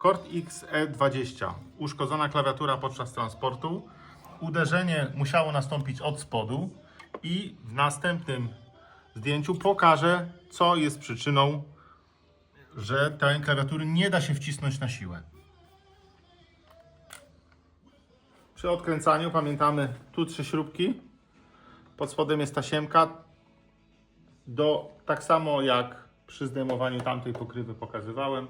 Kord XE20. Uszkodzona klawiatura podczas transportu. Uderzenie musiało nastąpić od spodu i w następnym zdjęciu pokażę, co jest przyczyną, że tej klawiatury nie da się wcisnąć na siłę. Przy odkręcaniu pamiętamy tu trzy śrubki. Pod spodem jest tasiemka. Do, tak samo jak przy zdejmowaniu tamtej pokrywy pokazywałem,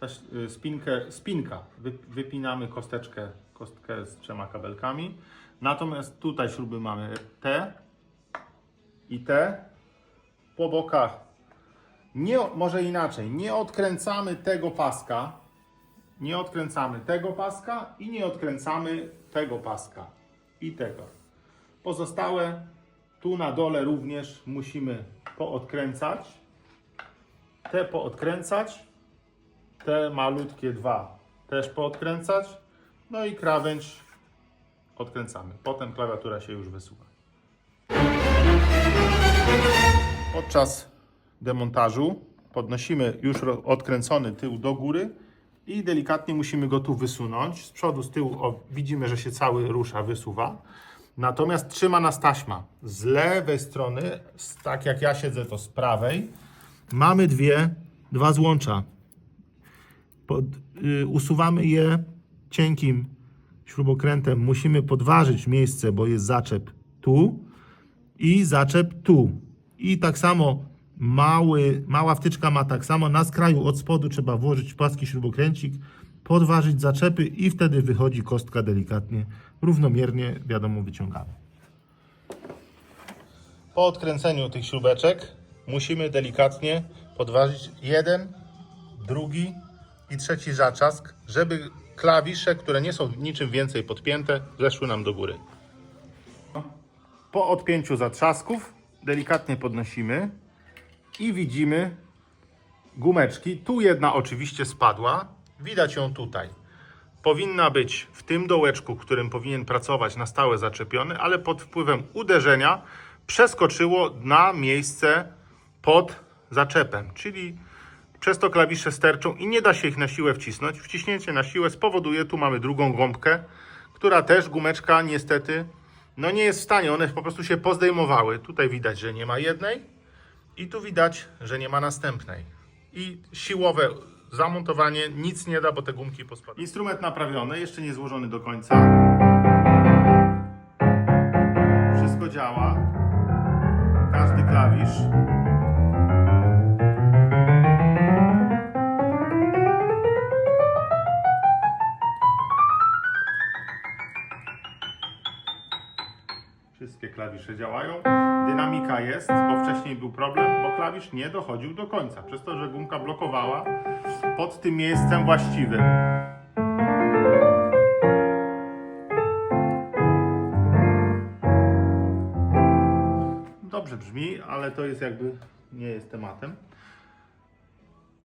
ta y, spinkę, spinka, wy, wypinamy kosteczkę, kostkę z trzema kabelkami. Natomiast tutaj śruby mamy te i te. Po bokach, nie, może inaczej, nie odkręcamy tego paska, nie odkręcamy tego paska i nie odkręcamy tego paska i tego. Pozostałe tu na dole również musimy poodkręcać. Te poodkręcać. Te malutkie dwa też poodkręcać. No i krawędź odkręcamy. Potem klawiatura się już wysuwa. Podczas demontażu podnosimy już odkręcony tył do góry i delikatnie musimy go tu wysunąć. Z przodu, z tyłu o, widzimy, że się cały rusza, wysuwa. Natomiast trzyma nas taśma. Z lewej strony, tak jak ja siedzę, to z prawej, mamy dwie, dwa złącza. Pod, y, usuwamy je cienkim śrubokrętem. Musimy podważyć miejsce, bo jest zaczep tu i zaczep tu. I tak samo mały, mała wtyczka ma tak samo. Na skraju od spodu trzeba włożyć płaski śrubokręcik, podważyć zaczepy i wtedy wychodzi kostka delikatnie, równomiernie, wiadomo, wyciągamy. Po odkręceniu tych śrubeczek musimy delikatnie podważyć jeden, drugi i trzeci zaczask, żeby klawisze, które nie są niczym więcej podpięte, zeszły nam do góry. Po odpięciu zatrzasków delikatnie podnosimy i widzimy gumeczki. Tu jedna oczywiście spadła, widać ją tutaj. Powinna być w tym dołeczku, którym powinien pracować na stałe zaczepiony, ale pod wpływem uderzenia przeskoczyło na miejsce pod zaczepem, czyli przez to klawisze sterczą i nie da się ich na siłę wcisnąć. Wciśnięcie na siłę spowoduje, tu mamy drugą gąbkę, która też gumeczka niestety no nie jest w stanie, one po prostu się pozdejmowały. Tutaj widać, że nie ma jednej i tu widać, że nie ma następnej. I siłowe zamontowanie nic nie da, bo te gumki pospadają. Instrument naprawiony, jeszcze nie złożony do końca. Wszystkie klawisze działają. Dynamika jest, bo wcześniej był problem, bo klawisz nie dochodził do końca, przez to, że gumka blokowała pod tym miejscem właściwym. Dobrze brzmi, ale to jest jakby nie jest tematem.